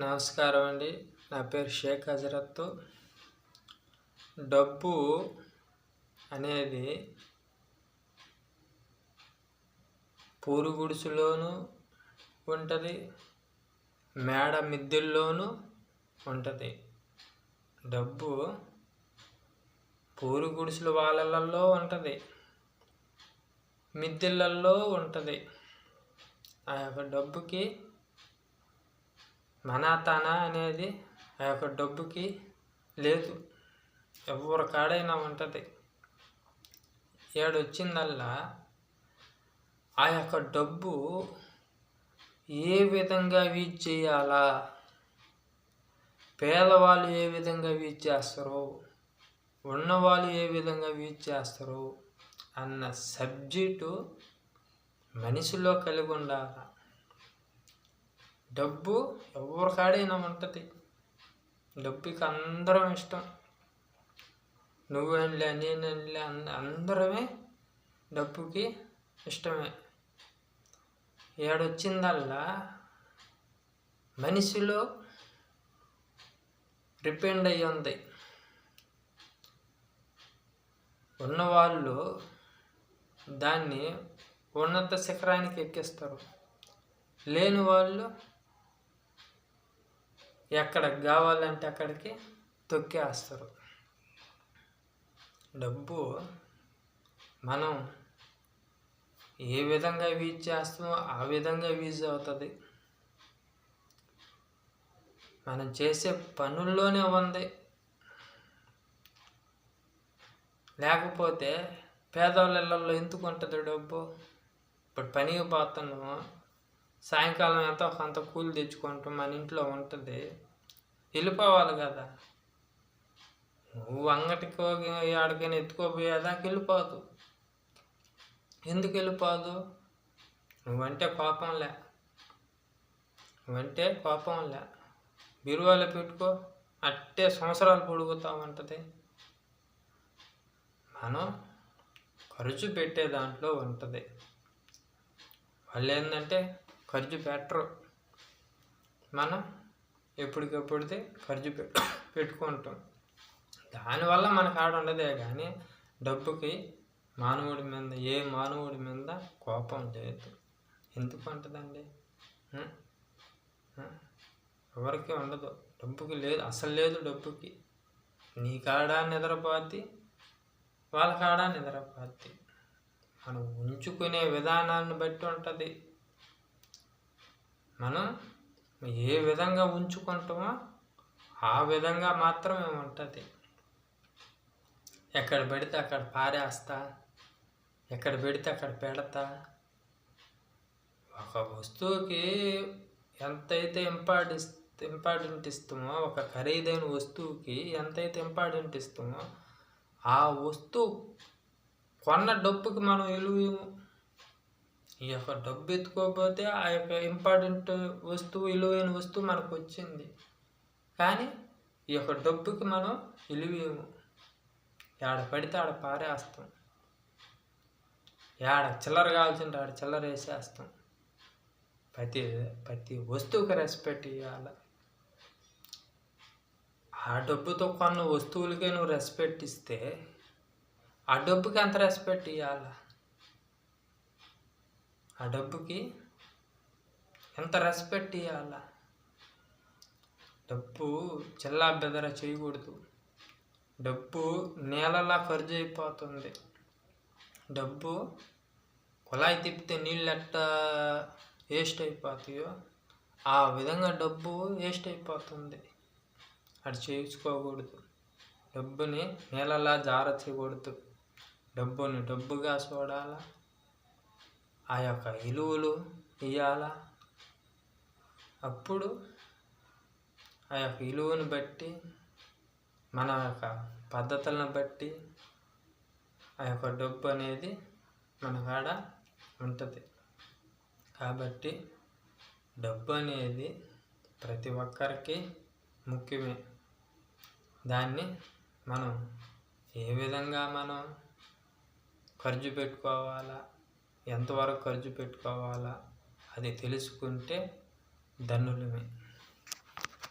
నమస్కారం అండి. నా పేరు షేక్ హజరత్ డబ్బు అనేది పూరు గుడుసులోనూ ఉంటుంది మేడ మిద్దెల్లోనూ ఉంటుంది. డబ్బు పూరు గుడిసెల వాళ్ళల్లో ఉంటుంది మిద్దెలల్లో ఉంటుంది. ఆ యొక్క డబ్బుకి మన తన అనేది ఆ యొక్క డబ్బుకి లేదు. ఎవరి కాడైనా ఉంటుంది. ఏడొచ్చిందల్లా ఆ యొక్క డబ్బు ఏ విధంగా యూజ్ చేయాలా? పేదవాళ్ళు ఏ విధంగా యూజ్ చేస్తారు? ఉన్నవాళ్ళు ఏ విధంగా యూజ్ చేస్తారు? అన్న సబ్జెక్టు మనిషిలో కలిగి ఉండాలి డబ్బు ఎవరి కాడైనా ఉంటుంది. డబ్బుకి అందరం ఇష్టం. నువ్వేంలే నేనేంలే అందరమే డబ్బుకి ఇష్టమే. ఏడొచ్చిందల్లా మనిషిలో డిపెండ్ అయ్యి ఉంది. ఉన్నవాళ్ళు దాన్ని ఉన్నత శిఖరానికి ఎక్కిస్తారు. లేని వాళ్ళు ఎక్కడికి కావాలంటే అక్కడికి తొక్కేస్తారు. డబ్బు మనం ఏ విధంగా యూజ్ చేస్తామో ఆ విధంగా యూజ్ అవుతుంది. మనం చేసే పనుల్లోనే ఉంది. లేకపోతే పేదవాళ్ళ ఇళ్ళల్లో ఎందుకు ఉంటుంది డబ్బు? ఇప్పుడు పనికి పోతున్నాము. సాయంకాలం ఎంతో కొంత కూలి తెచ్చుకుంటాం మన ఇంట్లో ఉంటుంది. వెళ్ళిపోవాలి కదా. నువ్వు అంగటికి ఆడికైనా ఎత్తుకోపోయేదాకా వెళ్ళిపోదు. ఎందుకు వెళ్ళిపోదు? నువ్వంటే కోపంలే నువ్వంటే కోపంలే బిరువాలో పెట్టుకో. అట్టే సంవత్సరాలు పొడుగుతా ఉంటుంది. మనం ఖర్చు పెట్టే దాంట్లో ఉంటుంది. వాళ్ళు ఏంటంటే ఖర్చు పెట్టరు. మనం ఎప్పటికప్పుడితే ఖర్చు పెట్టుకుంటాం. దానివల్ల మనకు ఆడ ఉండదే కానీ డబ్బుకి మానవుడి మీద ఏ మానవుడి మీద కోపం లేదు. ఎందుకు ఉంటుందండి? ఎవరికి ఉండదు. డబ్బుకి లేదు అసలు లేదు డబ్బుకి. నీ కాడ నిద్రపోద్ది వాళ్ళ కాడా నిద్రపోద్ది. మనం ఉంచుకునే విధానాన్ని బట్టి ఉంటుంది. మనం ఏ విధంగా ఉంచుకుంటామో ఆ విధంగా మాత్రమే ఉంటుంది. ఎక్కడ పెడితే అక్కడ పారేస్తా ఎక్కడ పెడితే అక్కడ పెడతా. ఒక వస్తువుకి ఎంతైతే ఇంపార్టెన్స్ ఇంపార్టెంట్ ఇస్తామో ఒక ఖరీదైన వస్తువుకి ఎంతైతే ఇంపార్టెంట్ ఇస్తామో ఆ వస్తువు కొన్న డబ్బుకి మనం విలువ ఈ యొక్క డబ్బు ఎత్తుకోకపోతే ఆ యొక్క ఇంపార్టెంట్ వస్తువు విలువైన వస్తువు మనకు వచ్చింది కానీ ఈ యొక్క డబ్బుకి మనం విలువేము ఏడ పడితే ఆడ పారేస్తాం. ఆడ చిల్లర కావాల్సింటే ఆడ చిల్లర వేసేస్తాం. ప్రతి ప్రతి వస్తువుకి రెస్పెక్ట్ ఇవ్వాలి ఆ డబ్బుతో కొన్న వస్తువులకే నువ్వు రెస్పెక్ట్ ఇస్తే ఆ డబ్బుకి ఎంత రెస్పెక్ట్ ఇవ్వాలి ఆ డబ్బుకి ఎంత రెస్పెక్ట్ ఇవ్వాల డబ్బు చెల్లా బెదర చేయకూడదు. డబ్బు నేలలా ఖర్చు అయిపోతుంది డబ్బు కుళాయి తిప్పితే నీళ్ళు ఎట్టా వేస్ట్ అయిపోతాయో ఆ విధంగా డబ్బు వేస్ట్ అయిపోతుంది. అటు చేయించుకోకూడదు. డబ్బుని నేలలా జార చేయకూడదు డబ్బుని డబ్బుగా చూడాలా? ఆ యొక్క విలువలు ఇవ్వాల అప్పుడు ఆ యొక్క విలువను బట్టి మన యొక్క పద్ధతులను బట్టి ఆ యొక్క డబ్బు అనేది మన కాడ ఉంటుంది. కాబట్టి డబ్బు అనేది ప్రతి ఒక్కరికి ముఖ్యమే. దాన్ని మనం ఏ విధంగా మనం ఖర్చు పెట్టుకోవాలా ఎంతవరకు ఖర్చు పెట్టుకోవాలా అది తెలుసుకుంటే ధన్యులమే